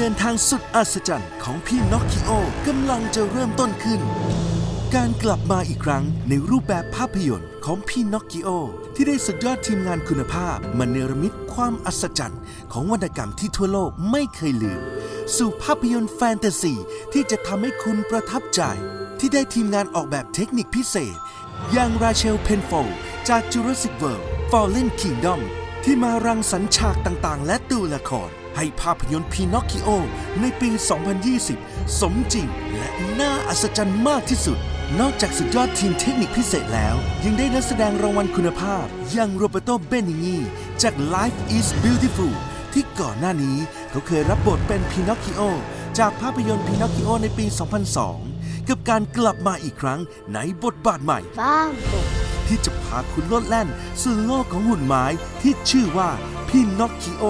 เดินทางสุดอัศจรรย์ของพี่น็อกคิโอกำลังจะเริ่มต้นขึ้น การกลับมาอีกครั้งในรูปแบบภาพยนตร์ของพี่น็อกกิโอ ที่ได้สุดยอดทีมงานคุณภาพมาเนรมิตความอัศจรรย์ของวรรณกรรมที่ทั่วโลกไม่เคยลืม สู่ภาพยนตร์แฟนตาซีที่จะทำให้คุณประทับใจ ที่ได้ทีมงานออกแบบเทคนิคพิเศษ อย่างราเชลเพนโฟจาก Jurassic World Fallen Kingdom ที่มารังสรรค์ฉากต่างๆ และตัวละคร ให้ภาพยนตร์พีนอคคิโอ ในปี 2020 สมจริงและน่าอัศจรรย์มากที่สุด นอกจากสุดยอดทีมเทคนิคพิเศษแล้ว ยังได้นักแสดงรางวัลคุณภาพ อย่างโรเบโตเบนิงีจาก Life is Beautiful ที่ก่อนหน้านี้เขาเคยรับบทเป็นพีนอคคิโอ จากภาพยนตร์พีนอคคิโอในปี 2002 กับการกลับมาอีกครั้งในบทบาทใหม่ บ้างปุกที่จะพาคุณโลดแล่นสู่โลกของหุ่นไม้ที่ชื่อว่าพี่น็อกคิโอ